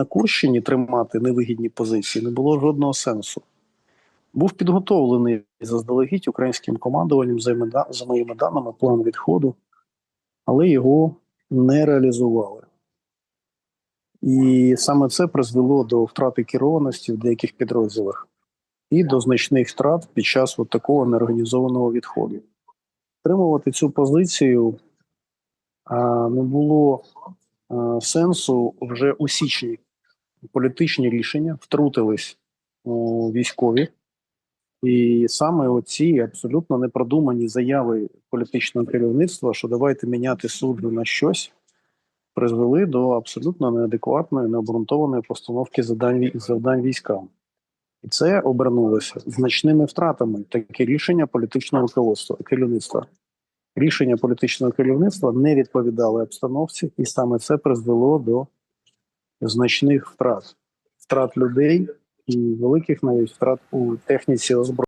на Курщині тримати невигідні позиції не було жодного сенсу. Був підготовлений заздалегідь українським командуванням за, моїми даними план відходу, але його не реалізували. І саме це призвело до втрати керованості в деяких підрозділах і до значних втрат під час от такого неорганізованого відходу. Тримувати цю позицію а, не було а, сенсу вже у січні. Політичні рішення втрутились у військові, і саме оці абсолютно непродумані заяви політичного керівництва, що давайте міняти суду на щось, призвели до абсолютно неадекватної, необґрунтованої постановки завдань, завдань військам. І це обернулося значними втратами. Таке рішення політичного руководства керівництва. Рішення політичного керівництва не відповідали обстановці, і саме це призвело до значних втрат, втрат людей і великих навіть втрат у техніці озброєння.